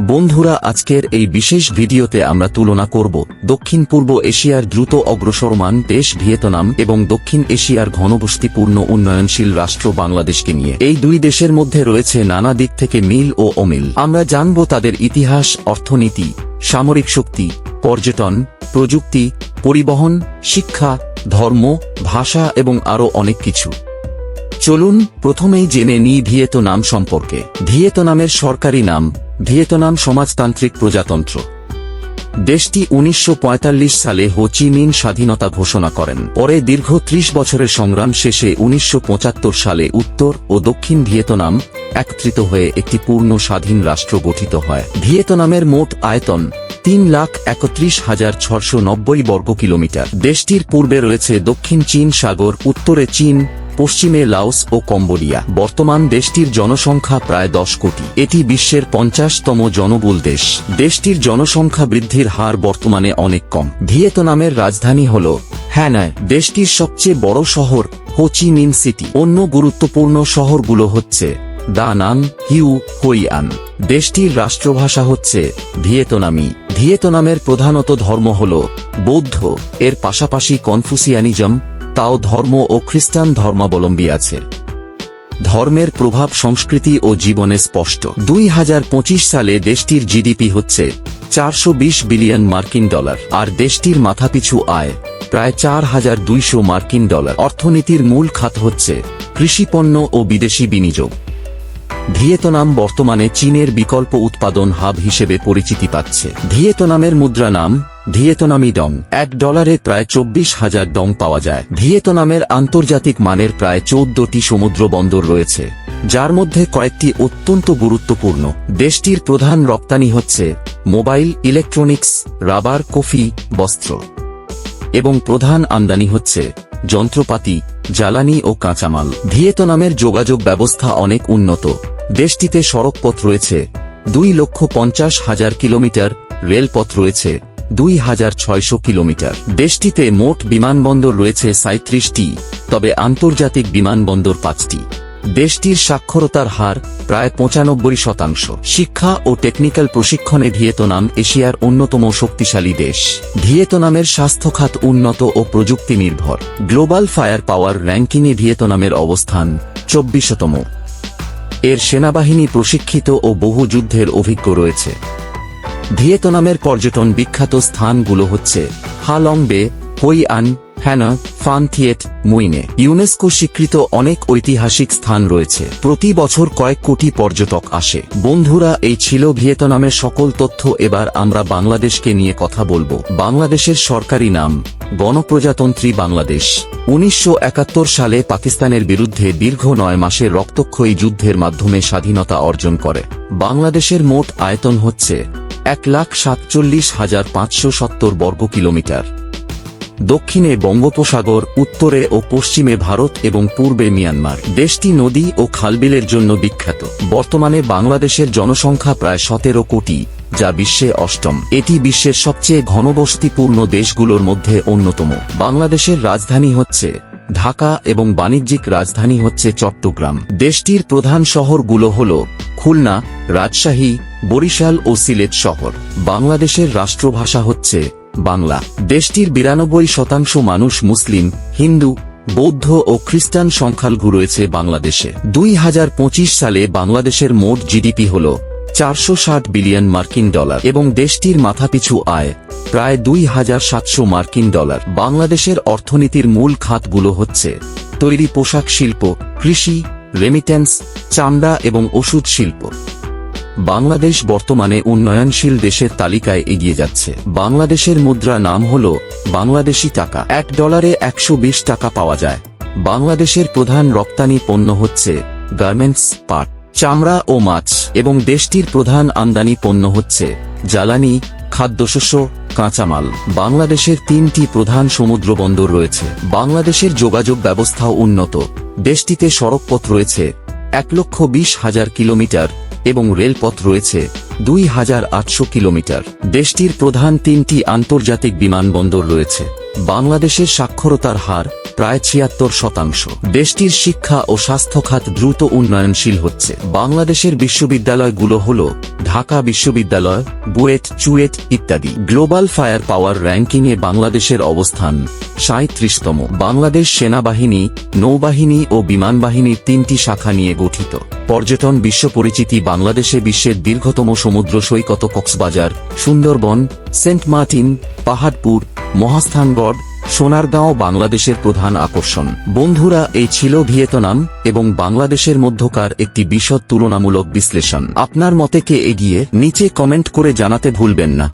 বন্ধুরা, আজকের এই বিশেষ ভিডিওতে আমরা তুলনা করব দক্ষিণ পূর্ব এশিয়ার দ্রুত অগ্রসরমান দেশ ভিয়েতনাম এবং দক্ষিণ এশিয়ার ঘনবস্তিপূর্ণ উন্নয়নশীল রাষ্ট্র বাংলাদেশকে নিয়ে। এই দুই দেশের মধ্যে রয়েছে নানা দিক থেকে মিল ও অমিল। আমরা জানব তাদের ইতিহাস, অর্থনীতি, সামরিক শক্তি, পর্যটন, প্রযুক্তি, পরিবহন, শিক্ষা, ধর্ম, ভাষা এবং আরও অনেক কিছু। চলুন প্রথমেই জেনে নিই ভিয়েতনাম সম্পর্কে। ভিয়েতনামের সরকারি নাম ভিয়েতনাম সমাজতান্ত্রিক প্রজাতন্ত্র। দেশটি উনিশশো পঁয়তাল্লিশ সালে হো চি মিন স্বাধীনতা ঘোষণা করেন। পরে দীর্ঘ ত্রিশ বছরের সংগ্রাম শেষে উনিশশো পঁচাত্তর সালে উত্তর ও দক্ষিণ ভিয়েতনাম একত্রিত হয়ে একটি পূর্ণ স্বাধীন রাষ্ট্র গঠিত হয়। ভিয়েতনামের মোট আয়তন তিন লাখ একত্রিশ হাজার ছশো বর্গ কিলোমিটার দেশটির পূর্বে রয়েছে দক্ষিণ চীন সাগর, উত্তরে চীন পশ্চিমে লাওস ও কম্বোডিয়া। বর্তমান দেশটির জনসংখ্যা প্রায় দশ কোটি। এটি বিশ্বের পঞ্চাশতম জনবহুল দেশ। দেশটির জনসংখ্যা বৃদ্ধির হার বর্তমানে অনেক কম। ভিয়েতনামের রাজধানী হল হ্যানয়। দেশটির সবচেয়ে বড় শহর হো চি মিন সিটি। অন্য গুরুত্বপূর্ণ শহরগুলো হচ্ছে দা নাং হিউ, হইয়ান। দেশটির রাষ্ট্রভাষা হচ্ছে ভিয়েতনামি। ভিয়েতনামের প্রধানত ধর্ম হল বৌদ্ধ। এর পাশাপাশি কনফুসিয়ানিজম তাও ধর্ম ও খ্রিস্টান ধর্মাবলম্বী আছে। ধর্মের প্রভাব সংস্কৃতি ও জীবনে স্পষ্ট। দুই হাজার পঁচিশ সালে দেশটির জিডিপি হচ্ছে চারশো বিশ বিলিয়ন মার্কিন ডলার, আর দেশটির মাথাপিছু আয় প্রায় চার হাজার দুইশো মার্কিন ডলার। অর্থনীতির মূল খাত হচ্ছে কৃষিপণ্য ও বিদেশি বিনিয়োগ। ভিয়েতনাম বর্তমানে চীনের বিকল্প উৎপাদন হাব হিসেবে পরিচিতি পাচ্ছে। ভিয়েতনামের মুদ্রা নাম, ভিয়েতনামি ডং, এক ডলারে প্রায় চব্বিশ হাজার ডং পাওয়া যায়। ভিয়েতনামের আন্তর্জাতিক মানের প্রায় চৌদ্দটি সমুদ্র বন্দর রয়েছে, যার মধ্যে কয়েকটি অত্যন্ত গুরুত্বপূর্ণ। দেশটির প্রধান রপ্তানি হচ্ছে মোবাইল, ইলেকট্রনিক্স, রাবার, কফি, বস্ত্র। এবং প্রধান আমদানি হচ্ছে যন্ত্রপাতি, জ্বালানি ও কাঁচামাল। ভিয়েতনামের যোগাযোগ ব্যবস্থা অনেক উন্নত। দেশটিতে সড়কপথ রয়েছে। দুই লক্ষ পঞ্চাশ হাজার কিলোমিটার রেলপথ রয়েছে। দুই হাজার ছয়শো কিলোমিটার। দেশটিতে মোট বিমানবন্দর রয়েছে সাঁত্রিশটি তবে আন্তর্জাতিক বিমানবন্দর পাঁচটি। দেশটির সাক্ষরতার হার প্রায় পঁচানব্বই শতাংশ। শিক্ষা ও টেকনিক্যাল প্রশিক্ষণে ভিয়েতনাম এশিয়ার অন্যতম শক্তিশালী দেশ। ভিয়েতনামের স্বাস্থ্যখাত উন্নত ও প্রযুক্তি নির্ভর গ্লোবাল ফায়ার পাওয়ার র্যাঙ্কিংয়ে ভিয়েতনামের অবস্থান চব্বিশতম। এর সেনাবাহিনী প্রশিক্ষিত ও বহু যুদ্ধের অভিজ্ঞ রয়েছে। ভিয়েতনামের পর্যটন বিখ্যাত স্থানগুলো হচ্ছে Halong Bay Hoi An Hanoi Phan Thiet Mui Ne. UNESCO স্বীকৃত অনেক ঐতিহাসিক স্থান রয়েছে। প্রতি বছর কয়েক কোটি পর্যটক আসে। বন্ধুরা, এই ছিল ভিয়েতনামের সকল তথ্য। এবার আমরা বাংলাদেশকে নিয়ে কথা বলব। বাংলাদেশের সরকারি নাম গণপ্রজাতন্ত্রী বাংলাদেশ। উনিশশো একাত্তর সালে পাকিস্তানের বিরুদ্ধে দীর্ঘ নয় মাসের রক্তক্ষয়ী যুদ্ধের মাধ্যমে স্বাধীনতা অর্জন করে। বাংলাদেশের মোট আয়তন হচ্ছে এক লাখ সাতচল্লিশ হাজার পাঁচশো সত্তর বর্গ কিলোমিটার। দক্ষিণে বঙ্গোপসাগর, উত্তরে ও পশ্চিমে ভারত এবং পূর্বে মিয়ানমার। দেশটি নদী ও খালবিলের জন্য বিখ্যাত। বর্তমানে বাংলাদেশের জনসংখ্যা প্রায় সতেরো কোটি। যা বিশ্বে অষ্টম। এটি বিশ্বের সবচেয়ে ঘনবসতিপূর্ণ দেশগুলোর মধ্যে অন্যতম। বাংলাদেশের রাজধানী হচ্ছে ঢাকা এবং বাণিজ্যিক রাজধানী হচ্ছে চট্টগ্রাম। দেশটির প্রধান শহরগুলো হল খুলনা, রাজশাহী, বরিশাল ও সিলেট শহর। বাংলাদেশের রাষ্ট্রভাষা হচ্ছে বাংলা। দেশটির বিরানব্বই শতাংশ মানুষ মুসলিম, হিন্দু, বৌদ্ধ ও খ্রিস্টান সংখ্যালঘু রয়েছে বাংলাদেশে। দুই হাজার পঁচিশ সালে বাংলাদেশের মোট জিডিপি হল চারশো ষাট বিলিয়ন মার্কিন ডলার এবং দেশটির মাথাপিছু আয় প্রায় দুই হাজার সাতশো মার্কিন ডলার। বাংলাদেশের অর্থনীতির মূল খাতগুলো হচ্ছে তৈরি পোশাক শিল্প, কৃষি রেমিটেন্স চামড়া এবং ওষুধ শিল্প। বাংলাদেশ বর্তমানে উন্নয়নশীল দেশের তালিকায় এগিয়ে যাচ্ছে। বাংলাদেশের মুদ্রা নাম হল বাংলাদেশি টাকা। এক ডলারে একশো বিশ টাকা পাওয়া যায়। বাংলাদেশের প্রধান রপ্তানি পণ্য হচ্ছে গার্মেন্টস পাট চামড়া ও মাছ এবং দেশটির প্রধান আমদানি পণ্য হচ্ছে জ্বালানি, খাদ্যশস্য, কাঁচামাল। বাংলাদেশের তিনটি প্রধান সমুদ্র বন্দর রয়েছে। বাংলাদেশের যোগাযোগ ব্যবস্থাও উন্নত। দেশটিতে সড়কপথ রয়েছে এক লক্ষ বিশ হাজার কিলোমিটার এবং রেলপথ রয়েছে দুই হাজার আটশো কিলোমিটার। দেশটির প্রধান তিনটি আন্তর্জাতিক বিমানবন্দর রয়েছে। বাংলাদেশের সাক্ষরতার হার প্রায় ছিয়াত্তর শতাংশ। দেশটির শিক্ষা ও স্বাস্থ্য খাত দ্রুত উন্নয়নশীল হচ্ছে। বাংলাদেশের বিশ্ববিদ্যালয়গুলো হল ঢাকা বিশ্ববিদ্যালয়, বুয়েট, চুয়েট ইত্যাদি। গ্লোবাল ফায়ার পাওয়ার র্যাঙ্কিংয়ে বাংলাদেশের অবস্থান সাঁত্রিশতম বাংলাদেশ সেনাবাহিনী, নৌবাহিনী ও বিমান বাহিনীর তিনটি শাখা নিয়ে গঠিত। পর্যটন বিশ্ব পরিচিতি বাংলাদেশে বিশ্বের দীর্ঘতম সমুদ্র সৈকত কক্সবাজার, সুন্দরবন, সেন্ট মার্টিন, পাহাড়পুর, মহাস্থানগড় সোনারগাঁও বাংলাদেশের প্রধান আকর্ষণ। বন্ধুরা, এই ছিল ভিয়েতনাম এবং বাংলাদেশের মধ্যকার একটি বিশদ তুলনামূলক বিশ্লেষণ। আপনার মতে কে এগিয়ে? নিচে কমেন্ট করে জানাতে ভুলবেন না।